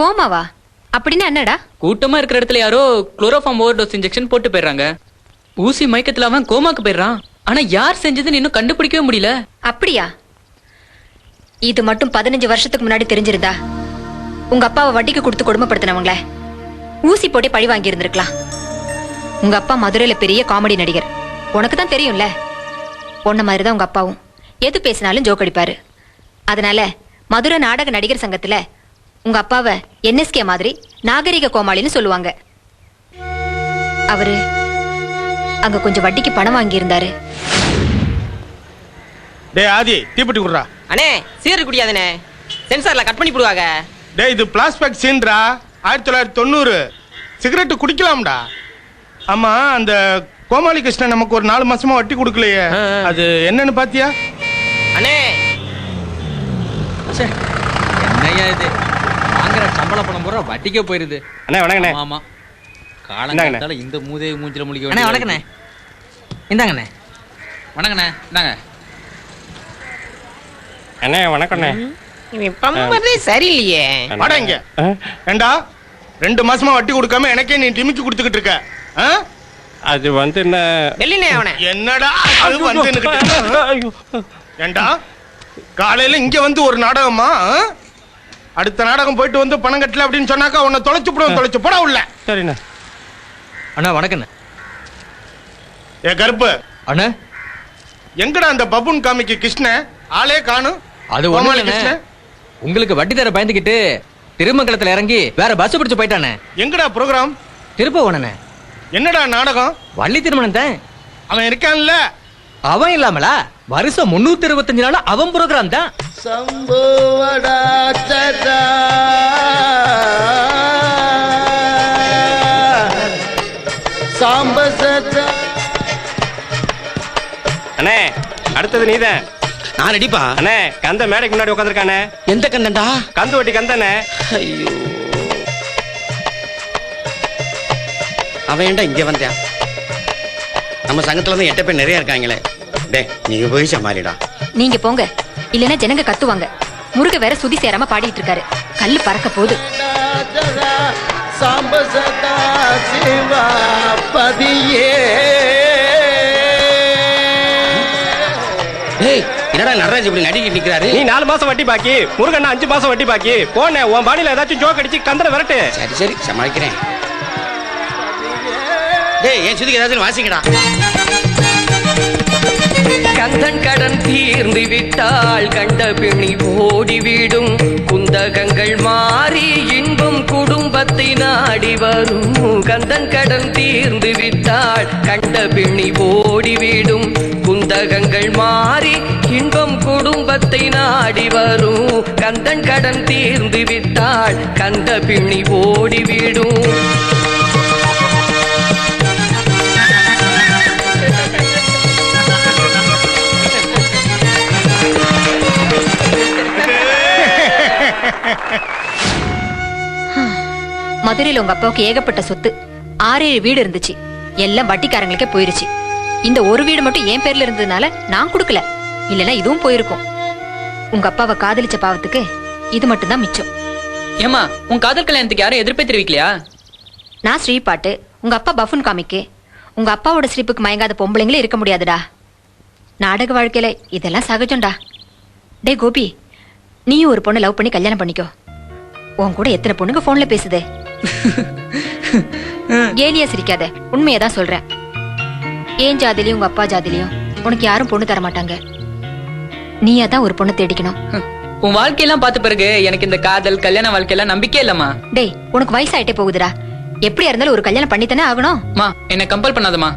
கோமாவா? அப்படின்னா என்னடா? கூட்டமா இருக்கிற இடத்துல யாரோ குளோரோஃபார்ம் ஓவர் டோஸ் இன்ஜெக்ஷன் போட்டு போயிடுறாங்க. ஊசி மயக்கத்துல அவன் கோமாக்கு போயிடுறான். ஆனா யார் செஞ்சதுன்னு இன்னும் கண்டுபிடிக்கவே முடியல. அப்படியா? இது மட்டும் பதினஞ்சு வருஷத்துக்கு முன்னாடி தெரிஞ்சிருந்தா. உங்க அப்பாவை வட்டிக்கு கொடுத்து கொடுமைப்படுத்தினவங்கள. ஊசி போட்டு பழி வாங்கி இருந்திருக்கலாம் உங்க அப்பா மதுரையில பெரிய காமெடி நடிகர். உனக்கு தான் தெரியும்ல? பொண்ண மாதிரி தான் உங்க அப்பாவும். எது பேசினாலும் ஜோக் அடிப்பாரு. அதனால மதுரை நாடக நடிகர் சங்கத்துல உங்க அப்பாவை என்எஸ்கே மாதிரி நாகரிக கோமாளின்னு சொல்லுவாங்க. அவரு அங்க கொஞ்சம் வட்டிக்கு பணம் வாங்கி இருந்தாரு டேய் ஆதி தீப்பெட்டி குடுறா. அண்ணே சீரு குடியாதுண்ணே. சென்சார்ல கட் பண்ணி போடுவாங்க. டேய் இது பிளாஸ்பேக் சீன்றா? ஆயிரத்தி தொள்ளாயிரத்தி தொண்ணூறு. சிகரெட் குடிக்கலாம்டா. ஆமா அந்த கோமாளி கிருஷ்ணன் நமக்கு ஒரு நாலு மாசமா வட்டி கொடுக்கலையே. அது என்னன்னு பாத்தியா? அண்ணே. ச்சே, என்னய்யா இது? சம்பள பணம் பூரா வட்டிக்கே போயிருது. அண்ணே வணக்கண்ணே. ஆமா. காலங்காத்தால இந்த மூதே மூஞ்சில முழிக்க அண்ணே வணக்கண்ணே. இந்தாங்கண்ணே. வணக்கண்ணே இந்தாங்க. அண்ணே வணக்கண்ணே. இவன் பம்பரே சரியில்லையே. வாடா இங்க. ஏண்டா? ரெண்டு மாசமா வட்டி கொடுக்காம எனக்கே நீ டிமிக்கி கொடுத்துக்கிட்டு இருக்க? அது வந்து என்ன? வெள்ளினே அவனை. என்னடா அது வந்து ஏண்டா? காலையில இங்க வந்து ஒரு நாடகமா? அடுத்த நாடகம் போயிட்டு வந்து பணம் கட்டல அப்படின்னு சொன்னாக்கா உன்னை தொலைச்சு போடுவோம் தொலைச்சு போடா உள்ள. சரிண்ணா. அண்ணா வணக்கண்ணே. ஏ கருப்பு. அண்ணா. எங்கடா அந்த பபுன் காமிக்கு கிருஷ்ண? ஆளே காணும். அது ஒண்ணு உங்களுக்கு வட்டி தர பயந்துகிட்டு திருமங்கலத்துல இறங்கி வேற பஸ் பிடிச்சு போயிட்டானே. எங்கடா ப்ரோக்ராம் திருப்பவனே என்னடா நாடகம்? வள்ளி திருமணம் தான். அவன் இருக்கான்ல. அவன் இல்லாமலா? வருஷம் முன்னூத்தி இருபத்தஞ்சு நாள் அவன் ப்ரோக்ராம் தான். அண்ணே அடுத்தது நீதான். நான் ரெடிப்பா? அண்ணே கந்த மேடைக்கு முன்னாடி உட்காந்துருக்கானே எந்த கண்டா கந்து வட்டி கந்தண்ணே. ஐயோ. அவன் ஏன்டா இங்க வந்தியா நம்ம சங்கத்துல இருந்து எட்ட பேர் நிறைய இருக்காங்களே. டே நீங்க போய் சமாளிடா. நீங்க போங்க. இல்லைன்னா ஜனங்க கத்துவாங்க. முருக வேற சுதி சேராம பாடிட்டு இருக்காரு கல்லு பறக்க போகுது. என்னடா நடராஜ் இப்படி நடிக்கிட்டு நிக்கிறாரு? நீ நாலு மாசம் வட்டி பாக்கி முருகண்ணா அஞ்சு மாசம் வட்டி பாக்கி. போனே உன் பாடியில ஏதாச்சும் ஜோக் அடிச்சு கந்தனை விரட்டு. சரி சரி சமாளிக்கிறேன். டேய் என் சுதிக்கு ஏதாச்சும் வாசிக்கடா கந்தன் கடன் தீர்ந்து விட்டால் கண்ட பிணி ஓடிவிடும். குந்தகங்கள் மாறி இன்பம் குடும்பத்தை நாடி வரும். கந்தன் கடன் தீர்ந்து விட்டால் கண்ட பிணி ஓடிவிடும். குந்தகங்கள் மாறி இன்பம் குடும்பத்தை நாடி வரும். கந்தன் கடன் தீர்ந்து விட்டால் கந்த பிணி ஓடிவிடும். மதுரையில உங்க அப்பாவுக்கு ஏகப்பட்ட சொத்து. ஆறேழு வீடு இருந்துச்சு. எல்லாம் வட்டிக்காரங்களுக்கே போயிருச்சு. இந்த ஒரு வீடு மட்டும் என் பேர்ல இருந்ததுனால நான் கொடுக்கல. இல்லைன்னா இதுவும் போயிருக்கும். உங்க அப்பாவை காதலிச்ச பாவத்துக்கு இது மட்டும்தான் மிச்சம். ஏமா உன் காதல் கல்யாணத்துக்கு யாரும் எதிர்ப்பே தெரிவிக்கலையா? நான் ஸ்ரீபாட்டு உங்க அப்பா பஃபுன் காமிக்கு. உங்க அப்பாவோட ஸ்ரீப்புக்கு மயங்காத பொம்பளைங்களே இருக்க முடியாதுடா. நாடக வாழ்க்கையில இதெல்லாம் சகஜம்டா. டே கோபி நீயும் ஒரு பொண்ணை லவ் பண்ணி கல்யாணம் பண்ணிக்கோ. உன் கூட எத்தனை பொண்ணுங்க போன்ல பேசுதே? கேலியா சிரிக்காத. உண்மையை தான் சொல்றேன். ஏன் ஜாதிலையும் உங்க அப்பா ஜாதிலையும் உனக்கு யாரும் பொண்ணு தர மாட்டாங்க. நீயா தான் ஒரு பொண்ணை தேடிக்கணும். உன் வாழ்க்கையெல்லாம் பார்த்த பிறகு எனக்கு இந்த காதல் கல்யாண வாழ்க்கையெல்லாம் நம்பிக்கை இல்லம்மா. டேய் உனக்கு வயசாயிட்டே போகுதுடா. எப்படியா இருந்தாலும் ஒரு கல்யாணம் பண்ணித்தானே ஆகணும்? மா என்னை கம்பல் பண்ணாதம்மா.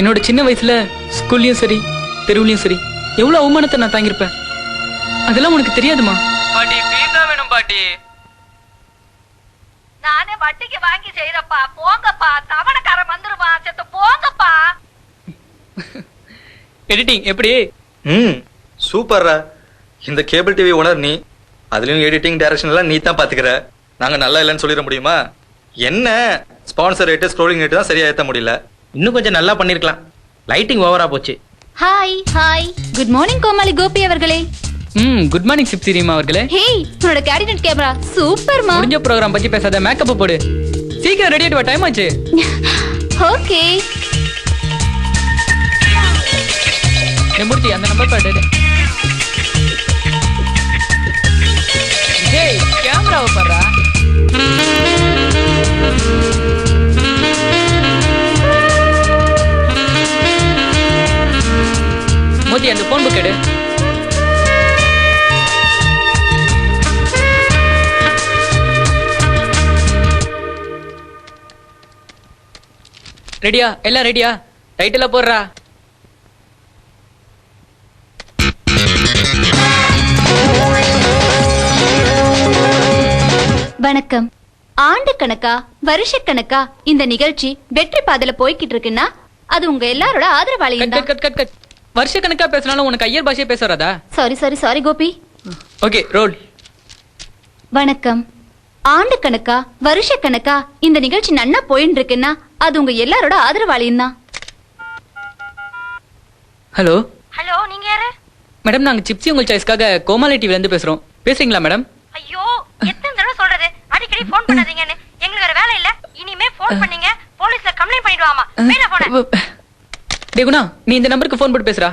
என்னோட சின்ன வயசுல ஸ்கூல்லயும் சரி தெருவுலயும் சரி எவ்வளவு அவமானத்தை நான் தாங்கியிருப்பேன்? அதெல்லாம் உனக்கு தெரியாதுமா? பாட்டி பீஸா வேணும் பாட்டி. நானே வட்டிக்கு வாங்கி செய்யறப்பா போங்கப்பா. தவணைக்காரன் வந்துருவான் செத்து போங்கப்பா. எடிட்டிங் எப்படி? ம் சூப்பர்ரா. இந்த கேபிள் டிவி ஓனர் நீ அதுலயும் எடிட்டிங் டைரக்ஷன் எல்லாம் நீ தான் பாத்துக்கிற. நாங்க நல்லா இல்லைன்னு சொல்லிட முடியுமா? என்ன? ஸ்பான்சர் ரேட்டு ஸ்க்ரோலிங் ரேட்டு தான் சரியா ஏத்த முடியல. இன்னும் கொஞ்சம் நல்லா பண்ணிருக்கலாம். லைட்டிங் ஓவரா போச்சு. ஹாய் ஹாய் குட் மார்னிங் கோமாளி கோபி அவர்களே. ம் குட் மார்னிங் சிப்சி ரீமா அவர்களே. ஹேய் உன்னோட கேடினட் கேமரா சூப்பர்மா முடிஞ்ச ப்ரோக்ராம் பத்தி பேசாத மேக்கப் போடு. சீக்கிரம் ரெடி ஆயிட்டு டைம் ஆச்சு. ஓகே என் மூர்த்தி அந்த நம்பர் பாட்டு ஏய் கேமராவை பாடுறா. மோதி அந்த போன் புக் எடு. ரெடியா எல்லாம் ரெடியா டைட்டில் போடுறா. வணக்கம். ஆண்டு கணக்கா வருஷ கணக்கா இந்த நிகழ்ச்சி வெற்றி பாதையில போய்கிட்டு இருக்குன்னா அது உங்க எல்லாரோட ஆதரவாளியும் வருஷ கணக்கா பேசினாலும் உனக்கு ஐயர் பாஷையே பேச வராதா sorry sorry sorry Gopi. Okay role வணக்கம். ஆண்டு கணக்கா வருஷ கணக்கா இந்த நிகழ்ச்சி நன்னா போயின்னு இருக்குன்னா அது உங்க எல்லாரோட ஆதரவாளியும் தான் ஹலோ. ஹலோ நீங்க யாரு? மேடம் நாங்க சிப்ஸி உங்கள் சாய்ஸ்க்காக கோமாளி டிவில இருந்து பேசுறோம். பேசுறீங்களா மேடம்? ஐயோ எத்தனை தடவை சொல்றது? அடிக்கடி ஃபோன் பண்ணாதீங்கன்னு. எங்களுக்கு வேற வேலை இல்ல. இனிமே ஃபோன் பண்ணீங்க. போலீஸ்ல கம்ப்ளைண்ட் பண்ணிடுவாமா? வேணா போன டே குணா நீ இந்த நம்பருக்கு ஃபோன் போட்டு பேசுறா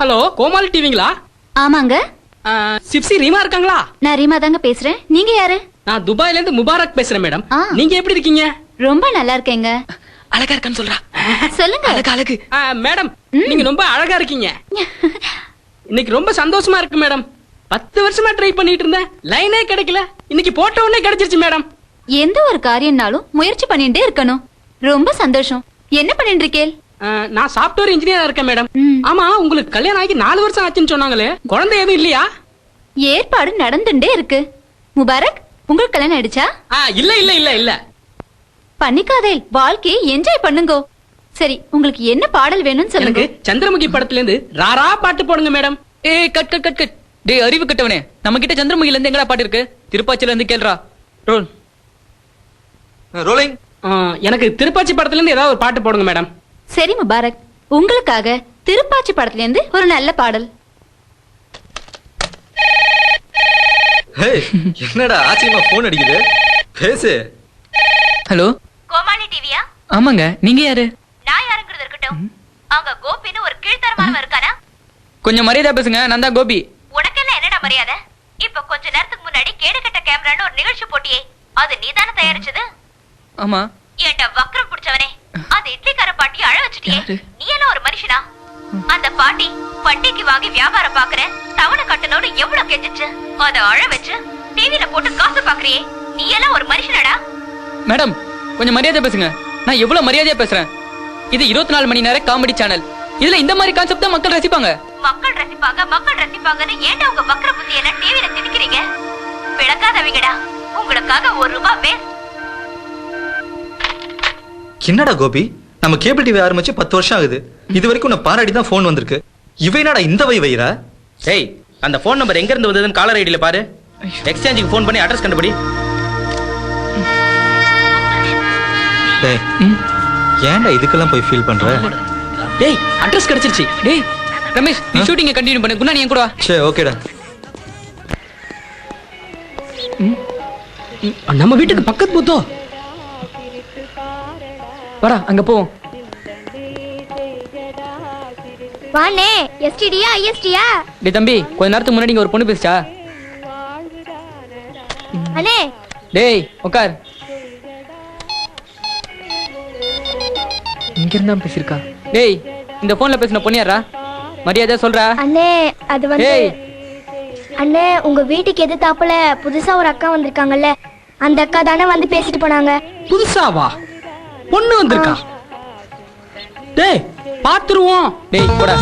ஹலோ கோமாளி டிவிங்களா? ஆமாங்க. ஆ, சிப்சி ரீமா இருக்காங்களா? நான் ரீமா தாங்க பேசுறேன். நீங்க யாரு? நான் துபாயில இருந்து முபாரக் பேசுறேன் மேடம். நீங்க எப்படி இருக்கீங்க? ரொம்ப நல்லா இருக்கேங்க. அழகா இருக்கான்னு சொல்றா. சொல்லுங்க. அழகு அழகு. மேடம் நீங்க ரொம்ப அழகா இருக்கீங்க. இன்னைக்கு ரொம்ப சந்தோஷமா இருக்கு மேடம். பத்து வருஷமா ட்ரை பண்ணிட்டு இருந்தேன். லைனே கிடைக்கல. இன்னைக்கு போட்ட உடனே கிடைச்சிருச்சு மேடம். எந்த ஒரு காரியம்னாலும் முயற்சி பண்ணிட்டே இருக்கணும். ரொம்ப சந்தோஷம். என்ன பண்ணிட்டு இருக்கேள்? ஆ, நான் சாஃப்ட்வேர் இன்ஜினியரா இருக்கேன் மேடம். ஆமா உங்களுக்கு கல்யாணம் ஆகி நாலு வருஷம் ஆச்சுன்னு சொன்னாங்களே. குழந்தை எதுவும் இல்லையா? ஏற்பாடு நடந்துட்டே இருக்கு. முபாரக் உங்களுக்கு கல்யாணம் ஆயிடுச்சா? இல்ல இல்ல இல்ல இல்ல. பண்ணிக்காதேல் வாழ்க்கையை என்ஜாய் பண்ணுங்கோ. சரி உங்களுக்கு என்ன பாடல் வேணும்னு சொல்லுங்க. எனக்கு சந்திரமுகி படத்துல இருந்து ராரா பாட்டு போடுங்க மேடம். ஏய் கட் கட் கட் கட். டேய் அறிவு கட்டவனே. நம்ம கிட்ட சந்திரமுகில இருந்து எங்கடா பாட்டு இருக்கு? திருப்பாச்சில இருந்து கேள்றா. ரோல். ரோலிங். எனக்கு திருப்பாச்சி படத்துல இருந்து ஏதாவது ஒரு பாட்டு போடுங்க மேடம். சரி முபாரக். உங்களுக்காக திருப்பாச்சி படத்துல இருந்து ஒரு நல்ல பாடல். ஹே என்னடா ஆச்சரியமா போன் அடிக்குது? பேசு. ஹலோ? கோமாளி டிவியா? ஆமாங்க நீங்க யாரு? நான் யாருங்கிறது இருக்கட்டும். அங்க கோபின்னு ஒரு கீழ்த்தரமானவன் இருக்கானா? கொஞ்சம் மரியாதை பேசுங்க நான் தான் கோபி. உனக்கெல்லாம் என்னடா மரியாதை? இப்ப கொஞ்ச நேரத்துக்கு முன்னாடி கேடு கட்ட கேமரான்னு ஒரு நிகழ்ச்சி போட்டியே. அது நீதானே தயாரிச்சது? ஆமா. ஏண்டா வக்ரம் பிடிச்சவனே? அந்த இட்லிக்கார பாட்டி அழ வச்சுட்டியே? நீ எல்லாம் ஒரு மனுஷனா? அந்த பாட்டி வட்டிக்கு வாங்கி வியாபாரம் பாக்குற தவணை கட்டணும்னு கெஞ்சிச்சு அத அழ வச்சு டிவில போட்டு காசு பாக்குறியே நீ எல்லாம் ஒரு மனுஷனடா. மேடம் கொஞ்சம் மரியாதை பேசுங்க. நான் எவ்வளவு மரியாதையா பேசுறேன்? இது இருபத்தி நாலு மணி நேரம் காமெடி சேனல் இதுல இந்த மாதிரி கான்செப்ட் தான் மக்கள் ரசிப்பாங்க. மக்கள் ரசிப்பாங்க மக்கள் ரசிப்பாங்கன்னு ஏன்டா உங்க வக்ர புத்தி எல்லாம் டிவில திணிக்கிறீங்க? விளக்காதவங்கடா. உங்களுக்காக ஒரு ரூபாய் வேஸ்ட் என்னடா கோபி? நம்ம கேபிள் டிவி ஆரம்பிச்சு பத்து வருஷம் ஆகுது. இது வரைக்கும் உன்னை பாராடி தான் ஃபோன் வந்திருக்கு. இவ என்னடா இந்த வை வைரா ஏய் அந்த ஃபோன் நம்பர் எங்க இருந்து வந்ததுன்னு காலர் ஐடியில பாரு. எக்ஸ்சேஞ்சுக்கு ஃபோன் பண்ணி அட்ரஸ் கண்டுபிடி. டேய். ஏன்டா இதுக்கெல்லாம் போய் ஃபீல் பண்ற? டேய் அட்ரஸ் கிடைச்சிருச்சு. டேய் ரமேஷ் நீ ஷூட்டிங்க கண்டினியூ பண்ணு. குணா நீ என் கூட வா. சரி ஓகேடா. நம்ம வீட்டுக்கு பக்கத்து பூத்தோ? வாடா அங்க போவோம். வாண்ணே எஸ்டிடியா ஐஎஸ்டியா டேய் தம்பி கொஞ்ச நேரத்துக்கு முன்னாடி இங்க ஒரு பொண்ணு பேசிச்சா? அண்ணே. டேய் உட்கார் இங்க இருந்தா பேசிருக்கா டேய் இந்த போன்ல பேசின பொண்ணு யாரா மரியாதை சொல்றா? அண்ணே அது வந்து அண்ணே உங்க வீட்டுக்கு எதிர்த்தாப்புல புதுசா ஒரு அக்கா வந்திருக்காங்கல்ல அந்த அக்கா தானே வந்து பேசிட்டு போனாங்க. புதுசாவா? பொண்ணு வந்திருக்கா? டேய் பாத்துருவோம். டேய் கூட